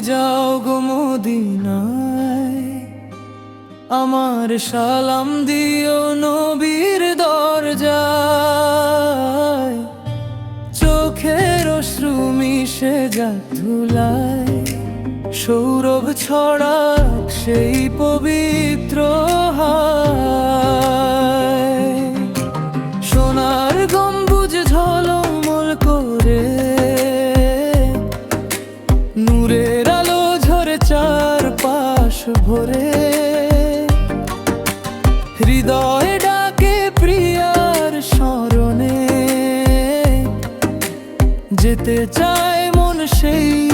যাও গো আমার সালাম দিও নবীর দরজায়। চোখের অশ্রু মিশে যা ধুলায় সৌরভ ছড়া সেই পবিত্র হায় ভরে। হৃদয় ডাকে প্রিয়ার স্মরণে। যেতে চায় মন সেই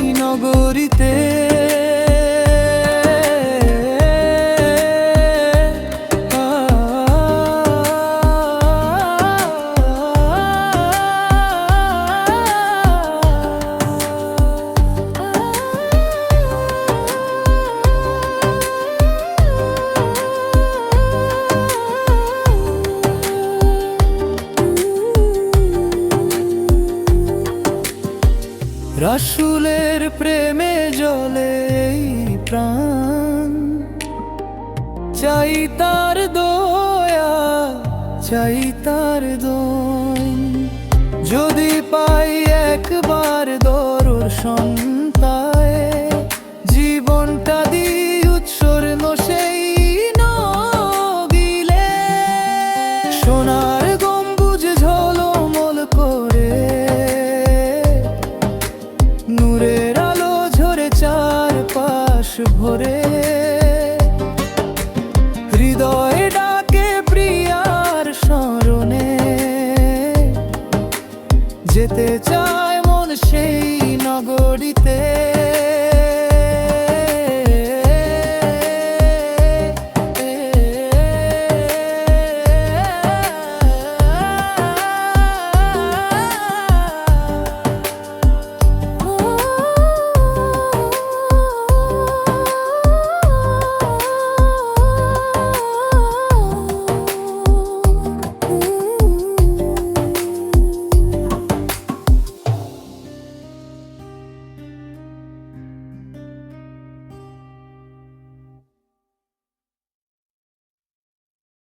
রাসুলের প্রেমে জলে প্রাণ। চাই তার দয়া, চাই তার দোন যদি পাই একবার দর্শন তায় জীবনটা দি উৎসর্গ সেই নগিলে সোনার যেতে চায় মন সেই নগরীতে।